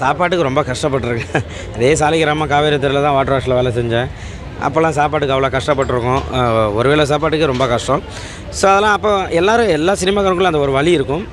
சாப்பாட்டுக்கு ரொம்ப கஷ்டப்பட்டுருக்கேன். அதே சாலிகிராம காவேரி தெருவில் தான் வாட்டர் வாஷில் வேலை செஞ்சேன். அப்போல்லாம் சாப்பாட்டுக்கு அவ்வளோ கஷ்டப்பட்டுருக்கோம். ஒரு வேளை சாப்பாட்டுக்கு ரொம்ப கஷ்டம். ஸோ அதெல்லாம் அப்போ எல்லாரும் எல்லா சினிமாக்காரங்களுக்கும் அந்த ஒரு வழி இருக்கும்.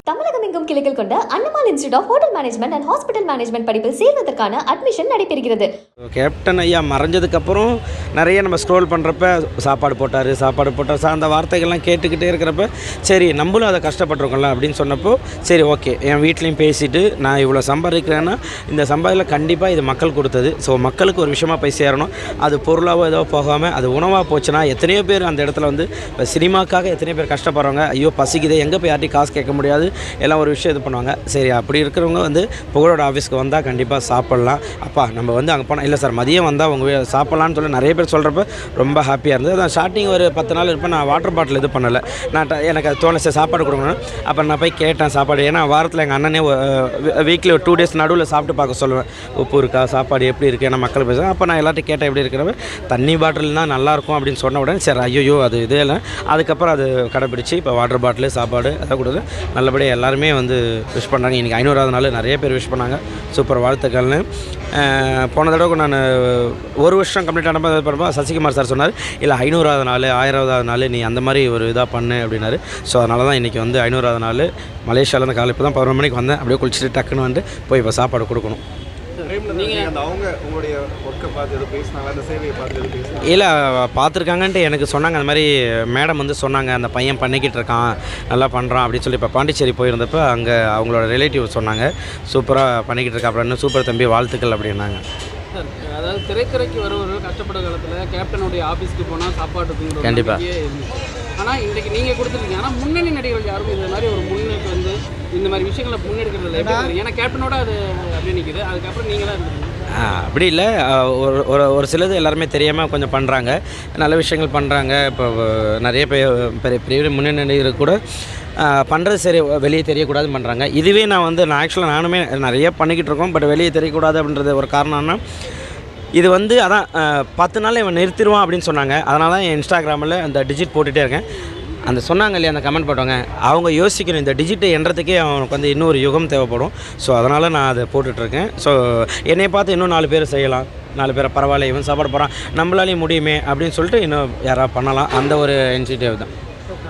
தமிழகம் கிளைகள் கொண்ட Annamal institute of hotel management and hospital management படிப்பில் சேர்வதற்கான அட்மிஷன் நடைபெறுகிறது. கேப்டன் ஐயா மறைஞ்சதுக்கப்புறம் நிறைய நம்ம ஸ்க்ரோல் பண்ணுறப்ப சாப்பாடு போட்டார் சாப்பாடு போட்டார். அந்த வார்த்தைகள்லாம் கேட்டுக்கிட்டே இருக்கிறப்ப சரி நம்மளும் அதை கஷ்டப்பட்டிருக்கோம்ல அப்படின்னு சொன்னப்போ சரி ஓகே என் வீட்லேயும் பேசிட்டு நான் இவ்வளோ சம்பாதிக்கிறேன்னா இந்த சம்பாதியில் கண்டிப்பாக இது மக்கள் கொடுத்தது. ஸோ மக்களுக்கு ஒரு விஷயமா போய் சேரணும். அது பொருளாவோ ஏதோ போகாமல் அது உணவாக போச்சுன்னா எத்தனையோ பேர் அந்த இடத்துல வந்து இப்போ சினிமாக்காக எத்தனையோ பேர் கஷ்டப்படுறவங்க ஐயோ பசிக்குதே எங்கே போய் யார்ட்டையும் காசு கேட்க முடியாது? எல்லாம் ஒரு விஷயம் இது பண்ணுவாங்க. சரி அப்படி இருக்கிறவங்க வந்து புகழோட ஆஃபீஸ்க்கு வந்தால் கண்டிப்பாக சாப்பிட்லாம். அப்பா நம்ம வந்து அங்கே போனால் இல்லை சார் மதியம் வந்தால் உங்கள் சாப்பிட்லான்னு சொல்லி நிறைய பேர் சொல்கிறப்ப ரொம்ப ஹாப்பியாக இருந்தது. அதான் ஸ்டார்டிங் ஒரு பத்து நாள் இருப்பேன். நான் வாட்டர் பாட்டில் இது பண்ணலை. நான் எனக்கு அது தோணுச்சு சாப்பாடு கொடுக்கணும் அப்போ நான் போய் கேட்டேன் சாப்பாடு. ஏன்னா வாரத்தில் எங்கள் அண்ணனே வீக்லி ஒரு டூ டேஸ் நடுவில் சாப்பிட்டு பார்க்க சொல்லுவேன். உப்பு இருக்கா சாப்பாடு எப்படி இருக்குது ஏன்னா மக்கள் பேசுகிறேன் அப்போ நான் எல்லாத்தையும் கேட்டேன் எப்படி இருக்கிறவ? தண்ணி பாட்டில் தான் நல்லாயிருக்கும் அப்படின்னு சொன்ன உடனே சரி ஐயோ அது இதே இல்லை. அதுக்கப்புறம் அது கடைப்பிடிச்சி இப்போ வாட்டர் பாட்டில் சாப்பாடு அதை கொடுத்து நல்லபடியாக எல்லாருமே வந்து விஷ் பண்ணாங்க. இன்றைக்கி ஐநூறாவது நாள் நிறைய பேர் விஷ் பண்ணாங்க. சூப்பர் வாழ்த்துக்கள்னு. போன தடவை நான் ஒரு வருஷம் கம்ப்ளீட் ஆனப்போ இது பண்ணும்போது சசிகுமார் சார் சொன்னார் இல்லை ஐநூறாவது நாள் ஆயிரவாவது நாள் நீ அந்த மாதிரி ஒரு இதாக பண்ணு அப்படின்னாரு. ஸோ அதனால தான் இன்றைக்கி வந்து ஐநூறாவது நாள் மலேசியாவிலேருந்து காலை இப்போ தான் பதினொரு மணிக்கு வந்தேன். அப்படியே குளிச்சுட்டு டக்குன்னு வந்து போய் இப்போ சாப்பாடு கொடுக்கணும். இல்லை பார்த்துருக்காங்கன்ட்டு எனக்கு சொன்னாங்க. அந்த மாதிரி மேடம் வந்து சொன்னாங்க அந்த பையன் பண்ணிக்கிட்டு இருக்கான் நல்லா பண்ணுறான் அப்படின்னு சொல்லி. இப்போ பாண்டிச்சேரி போயிருந்தப்போ அங்கே அவங்களோட ரிலேட்டிவ் சொன்னாங்க. சூப்பராக பண்ணிக்கிட்டு இருக்கா அப்படின்னு சூப்பர் தம்பி வாழ்த்துக்கள் அப்படின்னாங்க. சார் அதாவது திரைத்துறைக்கு வருவர்கள் கஷ்டப்பட்ட காலத்தில் கேப்டனுடைய ஆஃபீஸ்க்கு போனால் சாப்பாட்டுக்குங்கிற கண்டிப்பா. ஆனால் இன்றைக்கி நீங்கள் கொடுத்துருக்கீங்க. ஆனால் முன்னணி நடிகர்கள் யாரும் இந்த மாதிரி ஒரு முன்னெடுத்து வந்து இந்த மாதிரி விஷயங்களை முன்னெடுக்கிறது இல்லை? ஏன்னா கேப்டனோட அது அப்படியே நிற்கிது அதுக்கப்புறம் இருந்துருக்கீங்க ஆ, அப்படி இல்லை. ஒரு ஒரு ஒரு சிலது எல்லாருமே தெரியாமல் கொஞ்சம் பண்ணுறாங்க நல்ல விஷயங்கள் பண்ணுறாங்க இப்போ நிறைய பேர் பெரிய பெரிய முன்னணி நடிகர் கூட பண்ணுறது சரி வெளியே தெரியக்கூடாதுன்னு பண்ணுறாங்க இதுவே நான் வந்து நான் ஆக்சுவலாக நானுமே நிறைய பண்ணிக்கிட்டு இருக்கோம். பட் வெளியே தெரியக்கூடாது அப்படின்றது ஒரு காரணம்னா இது வந்து அதான் பத்து நாள் இவன் நிறுத்திடுவான் அப்படின்னு சொன்னாங்க. அதனால தான் என் இன்ஸ்டாகிராமில் அந்த டிஜிட் போட்டுகிட்டே இருக்கேன். அந்த சொன்னாங்க இல்லையா அந்த கமெண்ட் போட்டவங்க அவங்க யோசிக்கணும் இந்த டிஜிட்டை என்றதுக்கே அவனுக்கு வந்து இன்னொரு யுகம் தேவைப்படும். ஸோ அதனால் நான் அதை போட்டுட்ருக்கேன் ஸோ என்னை பார்த்து இன்னும் நாலு பேர் செய்யலாம். நாலு பேரை பரவாயில்ல இவன் சாப்பாடு போகிறான் நம்மளாலேயும் முடியுமே அப்படின்னு சொல்லிட்டு இன்னும் யாராவது பண்ணலாம். அந்த ஒரு இனிஷியேட்டிவ் தான்.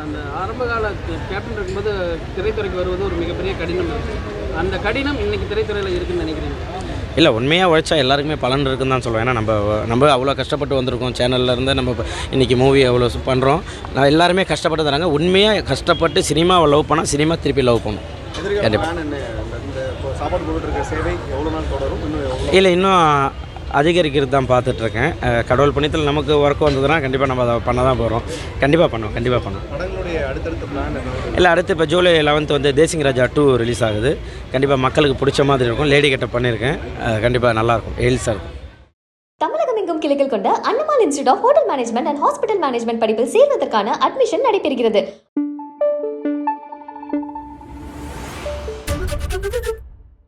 அந்த ஆரம்ப கால கேப்டன் இருக்கும்போது திரைத்துறைக்கு வருவது ஒரு மிகப்பெரிய கடினம். அந்த கடினம் இன்னைக்கு திரைத்துறையில் இருக்குன்னு நினைக்கிறீங்க? இல்லை உண்மையாக உழைச்சா எல்லாருக்குமே பலன் இருக்குன்னு தான் சொல்லுவேன். ஏன்னா நம்ம நம்ம அவ்வளோ கஷ்டப்பட்டு வந்திருக்கோம். சேனல்ல இருந்து நம்ம இன்றைக்கி மூவி அவ்வளோ பண்ணுறோம் நான் எல்லாருமே கஷ்டப்பட்டு தராங்க உண்மையாக கஷ்டப்பட்டு சினிமாவை லவ் பண்ணால் சினிமா திருப்பி லவ் பண்ணும். எதிர்கால கண்டிப்பா. பிளான் என்ன? இந்த- இந்த இப்போ சாப்பாடு போட்டுட்டு இருக்க சேவை எவ்வளோ நாள் தொடரும்? இன்னும் எவ்வளோ இல்லை இன்னும் அதிகரிக்கிறது தான் பார்த்துட்ருக்கேன் கடவுள் புண்ணியத்தில் நமக்கு ஒர்க் வந்ததுன்னா கண்டிப்பாக நம்ம அதை பண்ண தான் போகிறோம் கண்டிப்பாக பண்ணுவோம் கண்டிப்பாக பண்ணுவோம் இல்லை அடுத்து இப்போ ஜூலை லெவன்த் வந்து தேசிங் ராஜா டூ ரிலீஸ் ஆகுது. கண்டிப்பாக மக்களுக்கு பிடிச்ச மாதிரி இருக்கும். லேடி கட்ட பண்ணியிருக்கேன் கண்டிப்பாக நல்லாயிருக்கும். எயில்ஸாக இருக்கும். தமிழகம் எங்கும் கிளைகள் கொண்ட Annamal institute of hotel management and hospital management படிப்பில் சேர்வதற்கான அட்மிஷன் நடைபெறுகிறது.